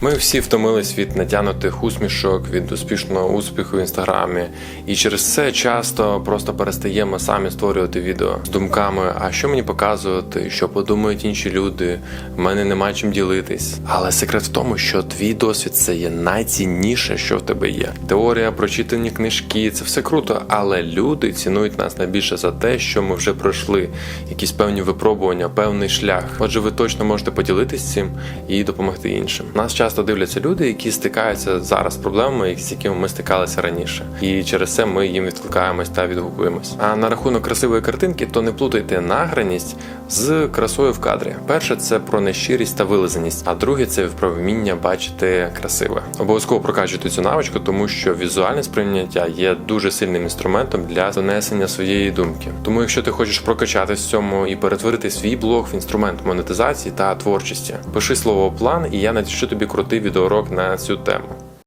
Ми всі втомились від натягнутих усмішок, від успішного успіху в інстаграмі, і через це часто просто перестаємо самі створювати відео з думками, а що мені показувати, що подумають інші люди, в мене нема чим ділитись. Але секрет в тому, що твій досвід це є найцінніше, що в тебе є. Теорія, прочитані книжки, це все круто, але люди цінують нас найбільше за те, що ми вже пройшли, якісь певні випробування, певний шлях. Отже, ви точно можете поділитись цим і допомогти іншим. Нас часто дивляться люди, які стикаються зараз з проблемами, з якими ми стикалися раніше, і через це ми їм відкликаємось та відгукуємось. А на рахунок красивої картинки, то не плутайте награність з красою в кадрі. Перше це про нещирість та вилизаність, а друге це про вміння бачити красиве. Обов'язково прокачуйте цю навичку, тому що візуальне сприйняття є дуже сильним інструментом для донесення своєї думки. Тому, якщо ти хочеш прокачатись в цьому і перетворити свій блог в інструмент монетизації та творчості, пиши слово план, і я надішлю тобі крутий відеоурок на цю тему.